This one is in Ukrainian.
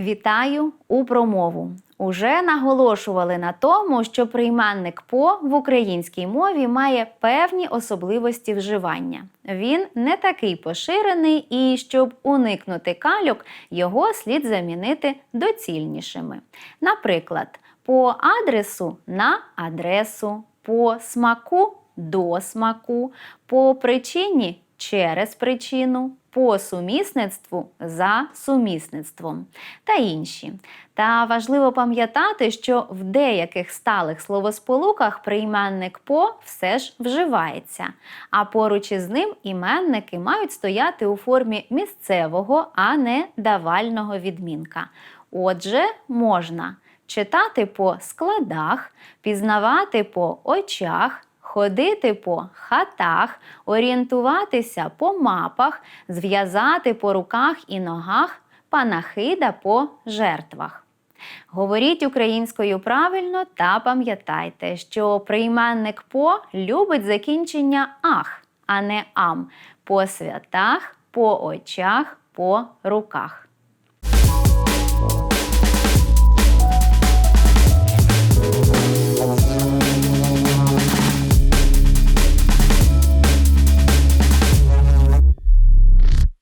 Вітаю у промову. Уже наголошували на тому, що прийменник по в українській мові має певні особливості вживання. Він не такий поширений, і щоб уникнути кальок, його слід замінити доцільнішими. Наприклад, по адресу на адресу, по смаку до смаку, по причині через причину, по сумісництву за сумісництвом та інші. Та важливо пам'ятати, що в деяких сталих словосполуках прийменник по все ж вживається, а поруч із ним іменники мають стояти у формі місцевого, а не давального відмінка. Отже, можна читати по складах, пізнавати по очах, ходити по хатах, орієнтуватися по мапах, зв'язати по руках і ногах, панахида по жертвах. Говоріть українською правильно та пам'ятайте, що прийменник по любить закінчення ах, а не ам по святах, по очах, по руках.